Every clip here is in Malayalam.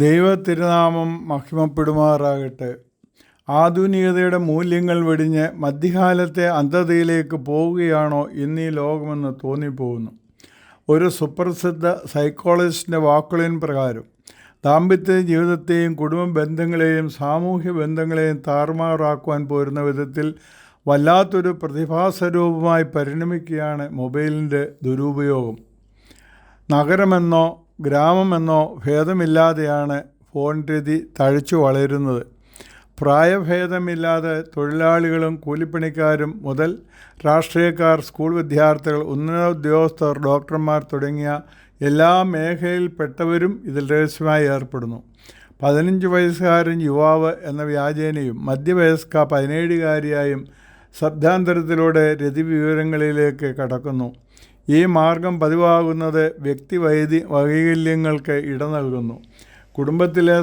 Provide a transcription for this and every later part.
ദൈവ തിരുനാമം മഹിമപ്പെടുമാറാകട്ടെ. ആധുനികതയുടെ മൂല്യങ്ങൾ വെടിഞ്ഞ് മധ്യകാലത്തെ അന്ധതയിലേക്ക് പോവുകയാണോ ഇന്നീ ലോകമെന്ന് തോന്നിപ്പോകുന്നു. ഒരു സുപ്രസിദ്ധ സൈക്കോളജിസ്റ്റിന്റെ വാക്കുകളിൻ പ്രകാരം ദാമ്പത്യ ജീവിതത്തെയും കുടുംബ ബന്ധങ്ങളെയും സാമൂഹ്യ ബന്ധങ്ങളെയും താറുമാറാക്കുവാൻ പോരുന്ന വിധത്തിൽ വല്ലാത്തൊരു പ്രതിഭാസരൂപമായി പരിണമിക്കുകയാണ് മൊബൈലിന്റെ ദുരുപയോഗം. നഗരമെന്നോ ഗ്രാമമെന്നോ ഭേദമില്ലാതെയാണ് ഫോൺ രീതി തഴച്ചു വളരുന്നത്. പ്രായഭേദമില്ലാതെ തൊഴിലാളികളും കൂലിപ്പണിക്കാരും മുതൽ രാഷ്ട്രീയക്കാർ സ്കൂൾ വിദ്യാർത്ഥികൾ ഉന്നത ഉദ്യോഗസ്ഥർ ഡോക്ടർമാർ തുടങ്ങിയ എല്ലാ മേഖലയിൽപ്പെട്ടവരും ഇതിൽ രഹസ്യമായി ഏർപ്പെടുന്നു. പതിനഞ്ച് വയസ്സുകാരൻ യുവാവ് എന്ന വ്യാജേനയും മധ്യവയസ്ക പതിനേഴുകാരിയായും ശബ്ദാന്തരത്തിലൂടെ രതിവിവരങ്ങളിലേക്ക് കടക്കുന്നു. ഈ മാർഗം പതിവാകുന്നത് വ്യക്തി വൈദി വൈകല്യങ്ങൾക്ക് ഇട നൽകുന്നു. കുടുംബത്തിലെ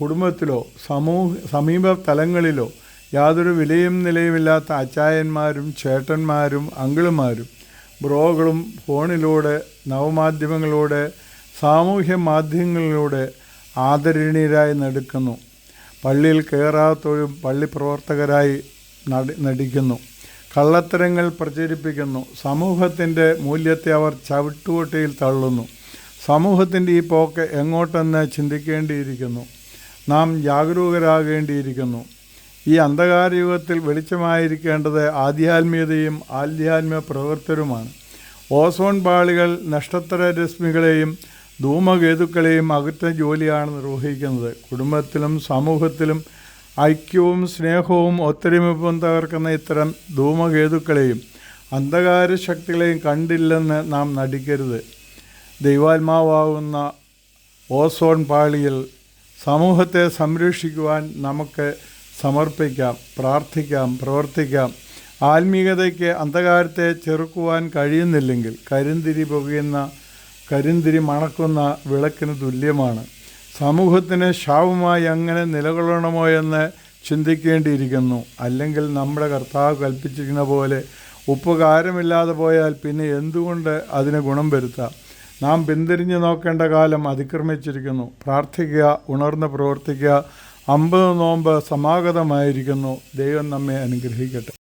കുടുംബത്തിലോ സമൂഹ സമീപ തലങ്ങളിലോ യാതൊരു വിലയും നിലയുമില്ലാത്ത അച്ചായന്മാരും ചേട്ടന്മാരും അങ്കിളുമാരും ബ്രോകളും ഫോണിലൂടെ നവമാധ്യമങ്ങളിലൂടെ സാമൂഹ്യ മാധ്യമങ്ങളിലൂടെ ആദരണീയരായി നടക്കുന്നു. പള്ളിയിൽ കയറാത്തവരും പള്ളി പ്രവർത്തകരായി നടി നടിക്കുന്നു. കള്ളത്തരങ്ങൾ പ്രചരിപ്പിക്കുന്നു. സമൂഹത്തിന്റെ മൂല്യത്തെ അവർ ചവിട്ടുകൊട്ടയിൽ തള്ളുന്നു. സമൂഹത്തിന്റെ ഈ പോക്ക് എങ്ങോട്ടെന്ന് ചിന്തിക്കേണ്ടിയിരിക്കുന്നു. നാം ജാഗരൂകരാകേണ്ടിയിരിക്കുന്നു. ഈ അന്ധകാര യുഗത്തിൽ വെളിച്ചമായിരിക്കേണ്ടത് ആധ്യാത്മികതയും ആധ്യാത്മിക പ്രവർത്തനവുമാണ്. ഓസോൺ പാളികൾ നക്ഷത്ര രശ്മികളെയും ധൂമകേതുക്കളെയും അകറ്റ ജോലിയാണ് നിർവഹിക്കുന്നത്. കുടുംബത്തിലും സമൂഹത്തിലും ഐക്യവും സ്നേഹവും ഒത്തൊരുമിപ്പും തകർക്കുന്ന ഇത്തരം ധൂമകേതുക്കളെയും അന്ധകാര ശക്തികളെയും കണ്ടില്ലെന്ന് നാം നടിക്കരുത്. ദൈവാത്മാവാകുന്ന ഓസോൺ പാളിയിൽ സമൂഹത്തെ സംരക്ഷിക്കുവാൻ നമുക്ക് സമർപ്പിക്കാം പ്രാർത്ഥിക്കാം പ്രവർത്തിക്കാം. ആത്മീയതയ്ക്ക് അന്ധകാരത്തെ ചെറുക്കുവാൻ കഴിയുന്നില്ലെങ്കിൽ കരിന്തിരി പുകയുന്ന കരിന്തിരി മണക്കുന്ന വിളക്കിന് തുല്യമാണ്. സമൂഹത്തിന് ശാവുമായി അങ്ങനെ നിലകൊള്ളണമോ എന്ന് ചിന്തിക്കേണ്ടിയിരിക്കുന്നു. അല്ലെങ്കിൽ നമ്മുടെ കർത്താവ് കൽപ്പിച്ചിരിക്കുന്ന പോലെ ഉപകാരമില്ലാതെ പോയാൽ പിന്നെ എന്തുകൊണ്ട് അതിന് ഗുണം വരുത്താം? നാം പിന്തിരിഞ്ഞു നോക്കേണ്ട കാലം അതിക്രമിച്ചിരിക്കുന്നു. പ്രാർത്ഥിക്കുക ഉണർന്ന് പ്രവർത്തിക്കുക. അമ്പത് നോമ്പ് സമാഗതമായിരിക്കുന്നു. ദൈവം നമ്മെ അനുഗ്രഹിക്കട്ടെ.